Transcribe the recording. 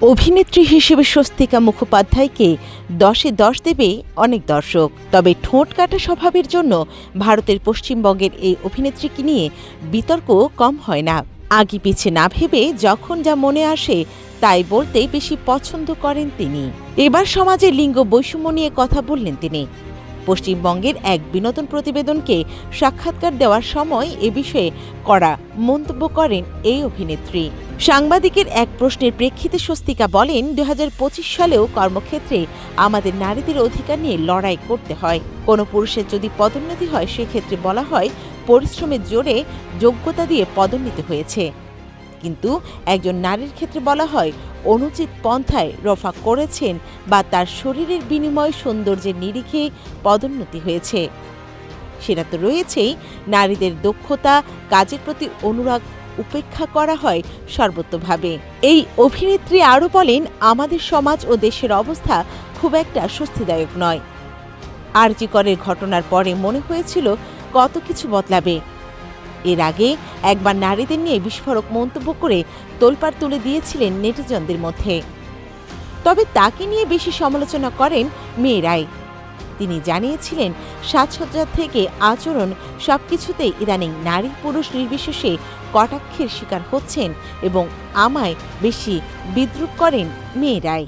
অভিনেত্রী হিসেবে স্বস্তিকা মুখোপাধ্যায়কে দশে দশ দেবে অনেক দর্শক। তবে ঠোঁট কাটা স্বভাবের জন্য ভারতের পশ্চিমবঙ্গের এই অভিনেত্রীকে নিয়ে বিতর্ক কম হয় না। আগে পিছে না ভেবে যখন যা মনে আসে, তাই বলতে বেশি পছন্দ করেন তিনি। এবার সমাজে লিঙ্গ বৈষম্য নিয়ে কথা বললেন তিনি। পশ্চিমবঙ্গের এক বিনোদন প্রতিবেদনকে সাক্ষাৎকার দেওয়ার সময় এ বিষয়ে কড়া মন্তব্য করেন এই অভিনেত্রী। সাংবাদিকের এক প্রশ্নের প্রেক্ষিতে স্বস্তিকা বলেন দু হাজার পঁচিশ সালেও কর্মক্ষেত্রে আমাদের নারীদের অধিকার নিয়ে লড়াই করতে হয়। কোনো পুরুষের যদি পদোন্নতি হয়, সেক্ষেত্রে বলা হয় পরিশ্রমের জোরে যোগ্যতা দিয়ে পদোন্নতি হয়েছে। কিন্তু একজন নারীর ক্ষেত্রে বলা হয় অনুচিত পন্থায় রফা করেছেন বা তার শরীরের বিনিময় সৌন্দর্যের নিরিখে পদোন্নতি হয়েছে। সেটা তো রয়েছেই, নারীদের দক্ষতা, কাজের প্রতি অনুরাগ উপেক্ষা করা হয় সর্বতভাবে। এই অভিনেত্রী আরও বলেন, আমাদের সমাজ ও দেশের অবস্থা খুব একটা স্বস্তিদায়ক নয়। আরজি করের ঘটনার পরে মনে হয়েছিল, কত কিছু বদলাবে। এর আগে একবার নারীদের নিয়ে বিস্ফোরক মন্তব্য করে তোলপাড় তুলে দিয়েছিলেন নেটিজনদের মধ্যে। তবে তাকে নিয়ে বেশি সমালোচনা করেন মেয়েরাই। তিনি জানিয়েছিলেন, সাজসজ্জা থেকে আচরণ সবকিছুতেই ইদানিং নারী পুরুষ নির্বিশেষে কটাক্ষের শিকার হচ্ছেন এবং আমায় বেশি বিদ্রুপ করেন মেয়েরাই।